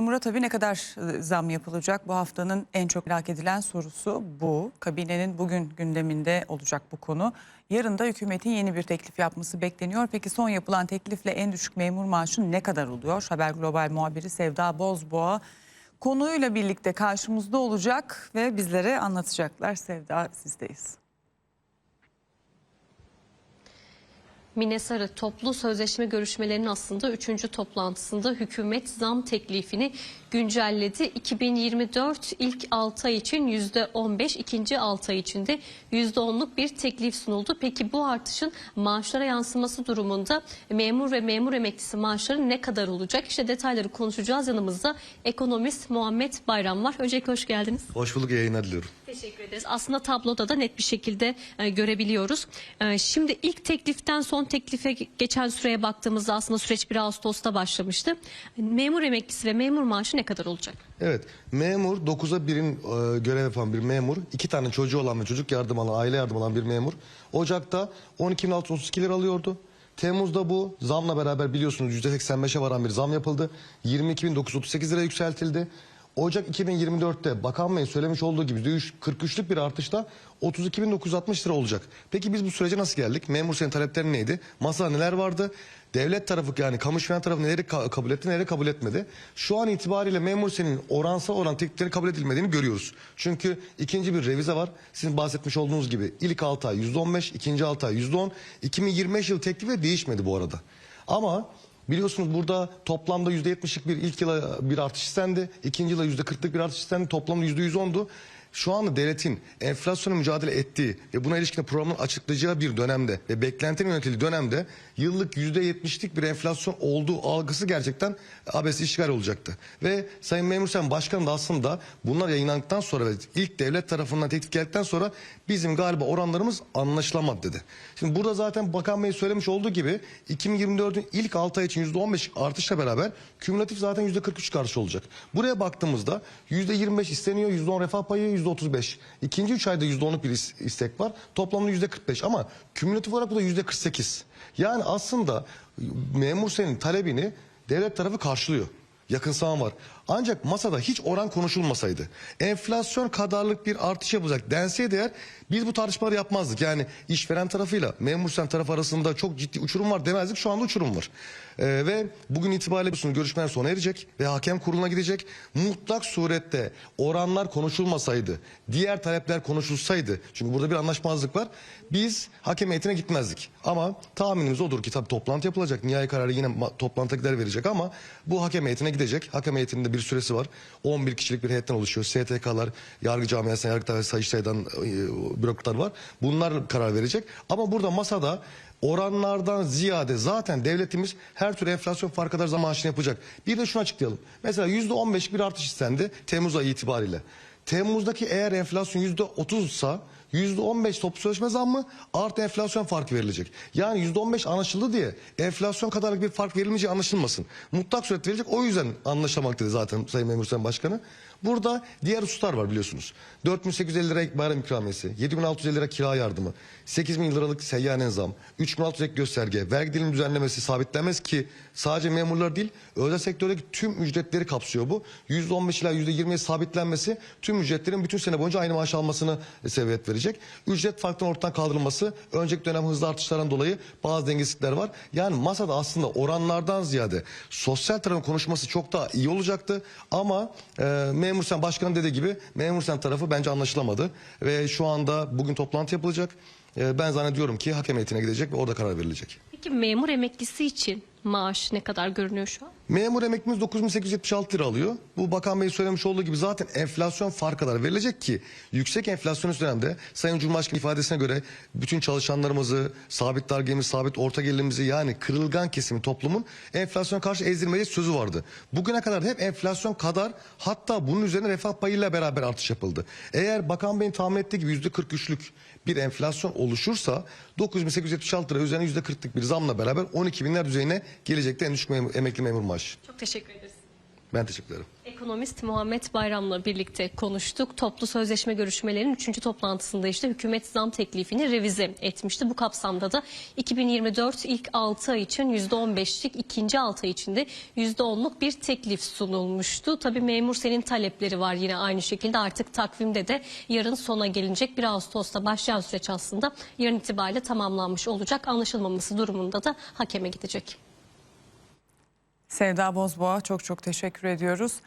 Murat tabii ne kadar e, zam yapılacak? Bu haftanın en çok merak edilen sorusu bu. Kabinenin bugün gündeminde olacak bu konu. Yarın da hükümetin yeni bir teklif yapması bekleniyor. Peki son yapılan teklifle en düşük memur maaşı ne kadar oluyor? Haber Global muhabiri Sevda Bozboğa konuyla birlikte karşımızda olacak ve bizlere anlatacaklar. Sevda sizdeyiz. Mine Sarı toplu sözleşme görüşmelerinin aslında 3. toplantısında hükümet zam teklifini güncelledi. 2024 ilk 6 ay için %15, ikinci 6 ay için de %10'luk bir teklif sunuldu. Peki bu artışın maaşlara yansıması durumunda memur ve memur emeklisi maaşları ne kadar olacak? İşte detayları konuşacağız. Yanımızda ekonomist Muhammed Bayram var. Öncelikle hoş geldiniz. Hoş bulduk yayınlar diliyorum. Teşekkür ederiz. Aslında tabloda da net bir şekilde e, görebiliyoruz. E, şimdi ilk tekliften son teklife geçen süreye baktığımızda aslında süreç 1 Ağustos'ta başlamıştı. Memur emeklisi ve memur maaşı ne kadar olacak? Evet memur 9'a 1'in e, görev yapan bir memur. iki tane çocuğu olan ve çocuk yardım alan, aile yardım alan bir memur. Ocak'ta 12.632 lira alıyordu. Temmuz'da bu zamla beraber biliyorsunuz %85'e varan bir zam yapıldı. 22.938 lira yükseltildi. Ocak 2024'te Bakan Bey'in söylemiş olduğu gibi %43'lük bir artışla 32.960 lira olacak. Peki biz bu sürece nasıl geldik? Memur senin taleplerin neydi? Masada neler vardı? Devlet tarafı yani kamu işveren tarafı neleri ka- kabul etti neleri kabul etmedi. Şu an itibariyle memur senin oransal oran teklifleri kabul edilmediğini görüyoruz. Çünkü ikinci bir revize var. Sizin bahsetmiş olduğunuz gibi ilk 6 ay %15, ikinci 6 ay %10. 2025 yıl teklifi değişmedi bu arada. Ama Biliyorsunuz burada toplamda %70'lik bir ilk yıla bir artış istendi. ikinci yıla %40'lık bir artış istendi. Toplamda %110'du. Şu anda devletin enflasyona mücadele ettiği ve buna ilişkin programın açıklayacağı bir dönemde ve beklentinin yönetildiği dönemde yıllık %70'lik bir enflasyon olduğu algısı gerçekten abes işgal olacaktı. Ve Sayın Memur Sen Başkan da aslında bunlar yayınlandıktan sonra ve ilk devlet tarafından teklif geldikten sonra bizim galiba oranlarımız anlaşılamadı dedi. Şimdi burada zaten Bakan Bey söylemiş olduğu gibi 2024'ün ilk 6 ay için %15 artışla beraber kümülatif zaten %43 artış olacak. Buraya baktığımızda %25 isteniyor, %10 refah payı, %35. İkinci 3 ayda %10'luk bir is- istek var. Toplamda %45 ama kümülatif olarak bu da %48. Yani aslında memur senin talebini devlet tarafı karşılıyor. Yakınsama var. Ancak masada hiç oran konuşulmasaydı, enflasyon kadarlık bir artış yapacak denseydi eğer biz bu tartışmaları yapmazdık. Yani işveren tarafıyla memur sen tarafı arasında çok ciddi uçurum var demezdik. Şu anda uçurum var. Ee, ve bugün itibariyle biliyorsunuz görüşmeler sona erecek ve hakem kuruluna gidecek. Mutlak surette oranlar konuşulmasaydı, diğer talepler konuşulsaydı, çünkü burada bir anlaşmazlık var. Biz hakem heyetine gitmezdik. Ama tahminimiz odur ki tabii toplantı yapılacak. Nihai kararı yine ma- toplantıda gider verecek ama bu hakem heyetine gidecek. Hakem heyetinde bir süresi var. 11 kişilik bir heyetten oluşuyor. STK'lar, yargı camiasından, yargıtay sayıştaydan e, bürokratlar var. Bunlar karar verecek. Ama burada masada oranlardan ziyade zaten devletimiz her türlü enflasyon fark kadar zam maaşını yapacak. Bir de şunu açıklayalım. Mesela %15 bir artış istendi Temmuz ayı itibariyle. Temmuz'daki eğer enflasyon %30 ise %15 toplu sözleşme zammı artı enflasyon farkı verilecek. Yani %15 anlaşıldı diye enflasyon kadarlık bir fark verilmeyeceği anlaşılmasın. Mutlak surette verilecek o yüzden anlaşamaktaydı zaten Sayın Memur Sayın Başkanı. Burada diğer hususlar var biliyorsunuz. 4850 lira bayram ikramiyesi, 7650 lira kira yardımı, 8000 liralık seyyanen zam, 3600 ek gösterge, vergi dilimi düzenlemesi sabitlenmez ki sadece memurlar değil özel sektördeki tüm ücretleri kapsıyor bu. %15 ila %20'ye sabitlenmesi tüm ücretlerin bütün sene boyunca aynı maaş almasını sebebiyet verecek. Ücret farkının ortadan kaldırılması önceki dönem hızlı artışlardan dolayı bazı dengesizlikler var. Yani masada aslında oranlardan ziyade sosyal tarafın konuşması çok daha iyi olacaktı ama e, memur sen başkanın dediği gibi memur sen tarafı bence anlaşılamadı ve şu anda bugün toplantı yapılacak. E, ben zannediyorum ki hakem heyetine gidecek ve orada karar verilecek. Peki memur emeklisi için maaş ne kadar görünüyor şu an? Memur emeklimiz 9876 lira alıyor. Bu Bakan Bey söylemiş olduğu gibi zaten enflasyon fark kadar verilecek ki yüksek enflasyonist dönemde Sayın Cumhurbaşkanı ifadesine göre bütün çalışanlarımızı, sabit dargemiz, sabit orta gelirimizi yani kırılgan kesimi toplumun enflasyon karşı ezilmeyecek sözü vardı. Bugüne kadar hep enflasyon kadar hatta bunun üzerine refah payıyla beraber artış yapıldı. Eğer Bakan Bey'in tahmin ettiği gibi %43'lük bir enflasyon oluşursa 9876 lira üzerine %40'lık bir zamla beraber 12 binler düzeyine gelecekte en düşük memur- emekli memur maaşı. Çok teşekkür ederiz. Ben teşekkür ederim. Ekonomist Muhammed Bayram'la birlikte konuştuk. Toplu sözleşme görüşmelerinin 3. toplantısında işte hükümet zam teklifini revize etmişti. Bu kapsamda da 2024 ilk 6 ay için %15'lik, ikinci 6 ay için de %10'luk bir teklif sunulmuştu. Tabii memur senin talepleri var yine aynı şekilde artık takvimde de yarın sona gelinecek 1 Ağustos'ta başlayan süreç aslında yarın itibariyle tamamlanmış olacak. Anlaşılmaması durumunda da hakeme gidecek. Sevda Bozboğa çok çok teşekkür ediyoruz.